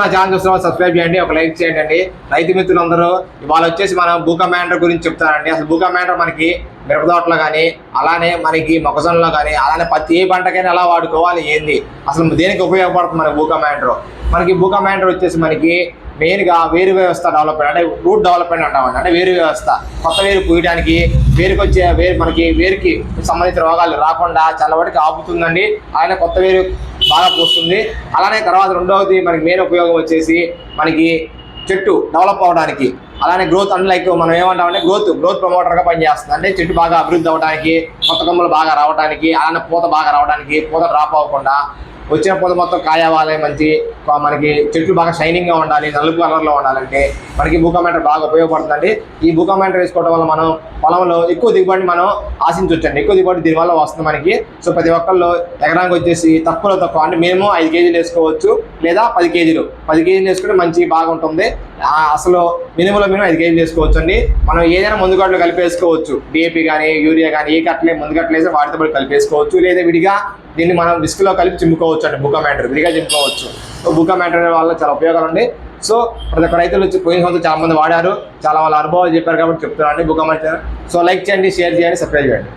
నా ఛానల్ చూస్తున్న సబ్స్క్రైబ్ చేయండి ఒక లైక్ చేయండి. అండి రైతు మిత్రులందరూ ఇవాళ వచ్చేసి మనం భూ కమాండర్ గురించి చెప్తానండి అసలు భూ కమాండర్ మనకి మిరపతోటలో కానీ అలానే మనకి మొక్కజొన్నలో కానీ అలానే ప్రతి ఏ పంటకైనా ఎలా వాడుకోవాలి ఏంది? అసలు దేనికి ఉపయోగపడుతుంది మనకి భూ కమాండర్? మనకి భూ కమాండర్ వచ్చేసి మనకి మెయిన్గా వేరు వ్యవస్థ డెవలప్మెంట్ అంటే రూట్ డెవలప్మెంట్ అంటామండి అంటే వేరు వ్యవస్థ. కొత్త వేరు పూయడానికి వేరుకి వచ్చే వేరు మనకి వేరుకి సంబంధించిన రోగాలు రాకుండా చాలా వరకు ఆపుతుందండి. ఆయన కొత్త వేరు బాగా పూస్తుంది. అలానే తర్వాత రెండవది మనకి మెయిన్ ఉపయోగం వచ్చేసి మనకి చెట్టు డెవలప్ అవడానికి అలానే గ్రోత్ అంటే లైక్ మనం ఏమంటామంటే గ్రోత్ గ్రోత్ ప్రమోటర్గా పనిచేస్తుంది. అంటే చెట్టు బాగా అభివృద్ధి అవ్వడానికి కొత్త కొమ్మలు బాగా రావడానికి అలానే పూత బాగా రావడానికి పూత డ్రాప్ అవ్వకుండా వచ్చిన పూత మొత్తం కాయవాలి మంచి మనకి చెట్లు బాగా షైనింగ్గా ఉండాలి నలుపు కలర్లో ఉండాలంటే మనకి బూకమెంటర్ బాగా ఉపయోగపడుతుందండి. ఈ బూకమెంటర్ వేసుకోవడం వల్ల మనం పొలంలో ఎక్కువ దిగుబడి మనం ఆశించవచ్చండి. ఎక్కువ దిగుబడి దీనివల్ల వస్తుంది మనకి. సో ప్రతి ఒక్కళ్ళు ఎకరానికి వచ్చేసి తక్కువలో తక్కువ అంటే మేము ఐదు కేజీలు వేసుకోవచ్చు లేదా పది కేజీలు. పది కేజీలు వేసుకుంటే మంచి బాగుంటుంది. అసలు మినిమంలో మినిమం ఐదు కేజీలు చేసుకోవచ్చు అండి మనం ఏదైనా ముందుగట్లు కలిపేసుకోవచ్చు. డిఏపి కానీ యూరియా కానీ ఏ కట్టలే ముందుగట్లేసి వాటితో పాటు కలిపేసుకోవచ్చు. లేదా విడిగా దీన్ని మనం విస్క్లో కలిపి చిమ్ముకోవచ్చు అండి బుక్క మ్యాటర్ విడిగా చిమ్ముకోవచ్చు. సో బుక్క మ్యాటర్ వల్ల చాలా ఉపయోగాలు ఉన్నాయి సో ప్రతి ఒక్క రైతులు పోయిన సంవత్సరం చాలా మంది వాడారు. చాలా వాళ్ళ అనుభవాలు చెప్పారు కాబట్టి చెప్తున్నాను బుక్క మ్యాటర్ సో లైక్ చేయండి షేర్ చేయండి సబ్స్క్రైబ్ చేయండి.